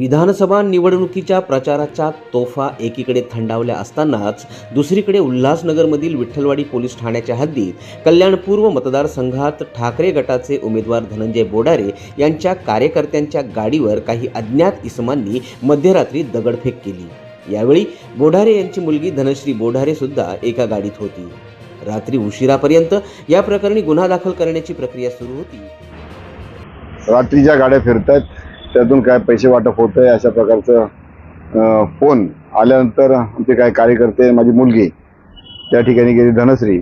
विधानसभा निवडणुकीच्या प्रचाराच्या तोफा एकीकडे थंडावल्या असतानाच दुसरीकडे उल्हासनगरमधील विठ्ठलवाडी पोलीस ठाण्याच्या हद्दीत कल्याणपूर्व मतदारसंघात ठाकरे गटाचे उमेदवार धनंजय बोडारे यांच्या कार्यकर्त्यांच्या गाडीवर काही अज्ञात इसमांनी मध्यरात्री दगडफेक केली. यावेळी बोढारे यांची मुलगी धनश्री बोढारे सुद्धा एका गाडीत होती. रात्री उशिरापर्यंत या प्रकरणी गुन्हा दाखल करण्याची प्रक्रिया सुरू होती. रात्रीच्या गाड्या फिरत आहेत त्यातून काय पैसे वाटप होत आहे अशा प्रकारचं फोन आल्यानंतर आमचे काय कार्यकर्ते माझी मुलगी त्या ठिकाणी गेली धनश्री.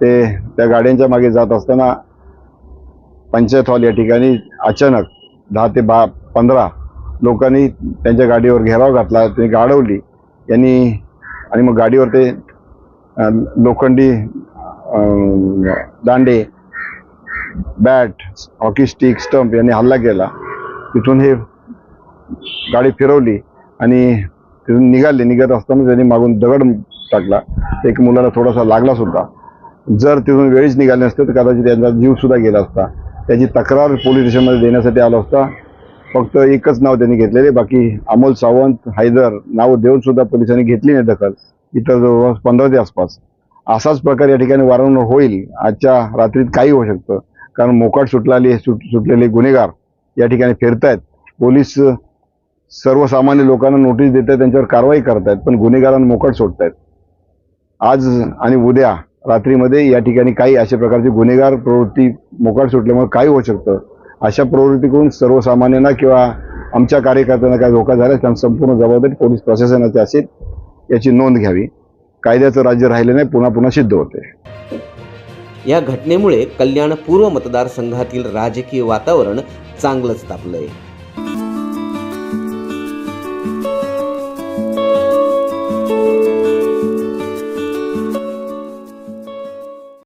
ते त्या गाड्यांच्या मागे जात असताना पंचायत हॉल या ठिकाणी अचानक दहा ते बा पंधरा लोकांनी त्यांच्या गाडीवर घेराव घातला त्यांनी गाडवली. यांनी आणि मग गाडीवर ते लोखंडी दांडे बॅट हॉकी स्टिक स्टंप यांनी हल्ला केला. तिथून हे गाडी फिरवली आणि तिथून निघाले. निघत असताना त्यांनी मागून दगड टाकला. एक मुलाला थोडासा लागला सुद्धा. जर तिथून वेळीच निघाले नसते तर कदाचित त्यांचा जीव सुद्धा गेला असता. त्याची तक्रार पोलीस स्टेशनमध्ये देण्यासाठी आला असता. फक्त एकच नाव त्यांनी घेतलेले. बाकी अमोल सावंत हैदर नाव देऊन सुद्धा पोलिसांनी घेतली नाही दखल. इतर जवळपास पंधरा ते आसपास. असाच प्रकार या ठिकाणी वारंवार होईल. आजच्या रात्रीत काही होऊ शकतं. कारण मोकाट सुटलेले सुट सुटलेले गुन्हेगार या ठिकाणी फिरतायत. पोलीस सर्वसामान्य लोकांना नोटीस देत आहेत त्यांच्यावर कारवाई करतायत पण गुन्हेगारांना मोकट सोडतायत. आज आणि उद्या रात्रीमध्ये या ठिकाणी काही अशा प्रकारची गुन्हेगार प्रवृत्ती मोकाट सुटल्यामुळे काय होऊ शकतं. अशा प्रवृत्तीकडून सर्वसामान्यांना किंवा आमच्या कार्यकर्त्यांना काय धोका झाल्यास त्यांना संपूर्ण जबाबदारी पोलीस प्रशासनाची असेल याची नोंद घ्यावी. कायद्याचं राज्य राहिलं नाही पुन्हा पुन्हा सिद्ध होते या घटनेमुळे कल्याण पूर्व मतदारसंघातील राजकीय वातावरण चांगलंच तापलं आहे